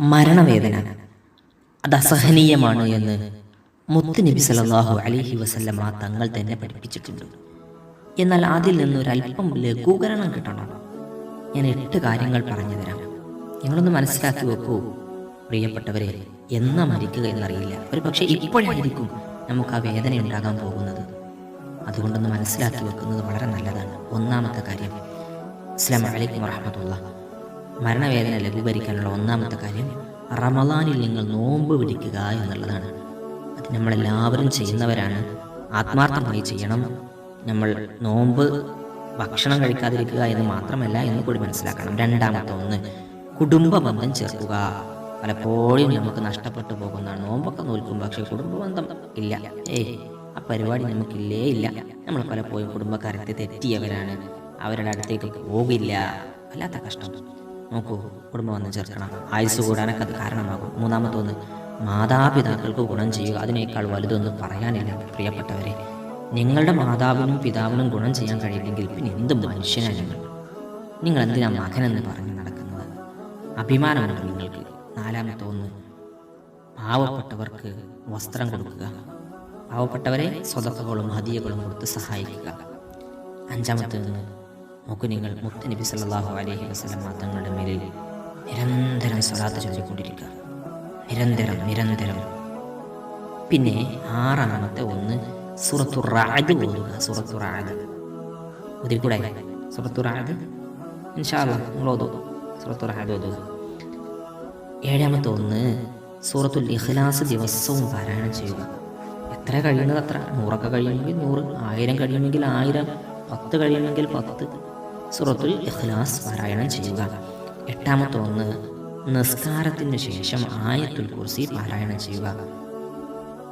മരണവേദന. അത് അസഹനീയമാണ് എന്ന് മുത്ത് നബി സലാഹു അലൈഹി വസല്ലമ തങ്ങൾ തന്നെ പഠിപ്പിച്ചിട്ടുണ്ട്. എന്നാൽ അതിൽ നിന്നൊരല്പം ലഘൂകരണം കിട്ടണം. ഞാൻ എട്ട് കാര്യങ്ങൾ പറഞ്ഞു തരാം. നിങ്ങളൊന്ന് മനസ്സിലാക്കി വെക്കൂ. പ്രിയപ്പെട്ടവരെ എന്നാ മരിക്കുക എന്നറിയില്ല. ഒരു പക്ഷേ ഇപ്പോഴായിരിക്കും നമുക്ക് ആ വേദന ഉണ്ടാകാൻ പോകുന്നത്. അതുകൊണ്ടൊന്ന് മനസ്സിലാക്കി വെക്കുന്നത് വളരെ നല്ലതാണ്. ഒന്നാമത്തെ കാര്യം അസ്ലാം വലൈക്കും വറഹമത്തുള്ള മരണവേദന ലഘൂകരിക്കാനുള്ള ഒന്നാമത്തെ കാര്യം റമദാനിൽ നിങ്ങൾ നോമ്പ് പിടിക്കുക എന്നുള്ളതാണ്. അത് നമ്മളെല്ലാവരും ചെയ്യുന്നവരാണ്. ആത്മാർത്ഥമായി ചെയ്യണം. നമ്മൾ നോമ്പ് ഭക്ഷണം കഴിക്കാതിരിക്കുക എന്ന് മാത്രമല്ല എന്ന് കൂടി മനസ്സിലാക്കണം. രണ്ടാമത്തെ ഒന്ന് കുടുംബ ബന്ധം ചേർക്കുക. പലപ്പോഴും നമുക്ക് നഷ്ടപ്പെട്ടു പോകുന്നതാണ്. നോമ്പൊക്കെ നോൽക്കും പക്ഷേ കുടുംബ ബന്ധം ഇല്ല. ഏയ് ആ പരിപാടി നമുക്കില്ലേ ഇല്ല. നമ്മൾ പലപ്പോഴും കുടുംബക്കാരത്തെ തെറ്റിയവരാണ്. അവരുടെ അടുത്തേക്ക് പോകില്ല. വല്ലാത്ത കഷ്ടം. നോക്കൂ കുടുംബം വന്ന് ചേർക്കണം. ആയുസ് കൂടാനൊക്കെ അത് കാരണമാകും. മൂന്നാമത്തെ ഒന്ന് മാതാപിതാക്കൾക്ക് ഗുണം ചെയ്യുക. അതിനേക്കാൾ വലുതൊന്നും പറയാനില്ല പ്രിയപ്പെട്ടവരെ. നിങ്ങളുടെ മാതാവിനും പിതാവിനും ഗുണം ചെയ്യാൻ കഴിയില്ലെങ്കിൽ പിന്നെ എന്ത് മനുഷ്യനാണ് നിങ്ങൾ? നിങ്ങൾ എന്തിനാ മകനെന്ന് പറഞ്ഞ് നടക്കുന്നത്? അഭിമാനമുണ്ട് നിങ്ങൾക്ക്? നാലാമത്തെ ഒന്ന് പാവപ്പെട്ടവർക്ക് വസ്ത്രം കൊടുക്കുക. പാവപ്പെട്ടവരെ സ്വതക്കകളും ഹദിയകളും കൊടുത്ത് സഹായിക്കുക. അഞ്ചാമത്തെ ഒന്ന് നോക്കൂ നിങ്ങൾ മുത്ത് നബി സല്ലല്ലാഹു അലൈഹി വസല്ലം തങ്ങളുടെ മേലിൽ നിരന്തരം സ്വലാത്ത് ചൊല്ലിക്കൊണ്ടിരിക്കുക. നിരന്തരം നിരന്തരം. പിന്നെ ആറാമത്തെ ഒന്ന് സുറത്തു റാദ് ഓതുക സുറത്തു ഒതുക്കൂടെ ഒതിക്കൂടെ സുറത്തു റാദ് ഇൻഷാല്ല നിങ്ങൾ ഓതോ. സുറത്തു റാദ് ഓതുക. ഏഴാമത്തെ ഒന്ന് സൂറത്തുൽ ഇഖ്ലാസ് ദിവസവും പാരായണം ചെയ്യുക. എത്ര കഴിയുന്നത് അത്ര നൂറൊക്കെ കഴിയുമെങ്കിൽ നൂറ് ആയിരം കഴിയുമെങ്കിൽ ആയിരം പത്ത് കഴിയുമെങ്കിൽ പത്ത്. സൂറത്തുൽ ഇഖ്ലാസ് പാരായണം ചെയ്യുക. എട്ടാമത്തെ ഒന്ന് നിസ്കാരത്തിന് ശേഷം ആയത്തുൽ കുർസി പാരായണം ചെയ്യുക.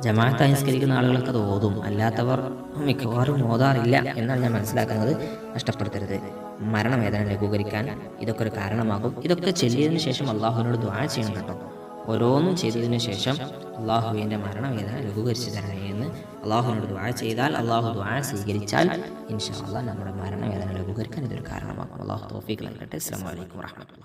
ജമാഅത്ത് അനുസ്കരിക്കുന്ന ആളുകൾക്ക് അത് ഓതും. അല്ലാത്തവർ മിക്കവാറും ഓതാറില്ല എന്നാണ് ഞാൻ മനസ്സിലാക്കുന്നത്. നഷ്ടപ്പെടുത്തരുത്. മരണവേദന ലഘൂകരിക്കാൻ ഇതൊക്കെ ഒരു കാരണമാകും. ഇതൊക്കെ ചെല്ലിയതിനു ശേഷം അള്ളാഹുവിനോട് ദ്വാ ചെയ്യണം കേട്ടോ. ഓരോന്നും ചെയ്തതിനു ശേഷം അള്ളാഹുവിന്റെ മരണവേദന ലഘൂകരിച്ചു തരണേ എന്ന് അള്ളാഹുവിനോട് ദ്വാര ചെയ്താൽ അള്ളാഹു ദ്വാര സ്വീകരിച്ചാൽ ഇൻഷാ അള്ളാഹ് നമ്മുടെ മരണവേദന ലഘൂകരിക്കാൻ ഇതൊരു കാരണമാകും അള്ളാഹു തോഫീക്ക് നൽകട്ടെ. അസ്സാം വലൈക്കും വാഹമത്തുള്ള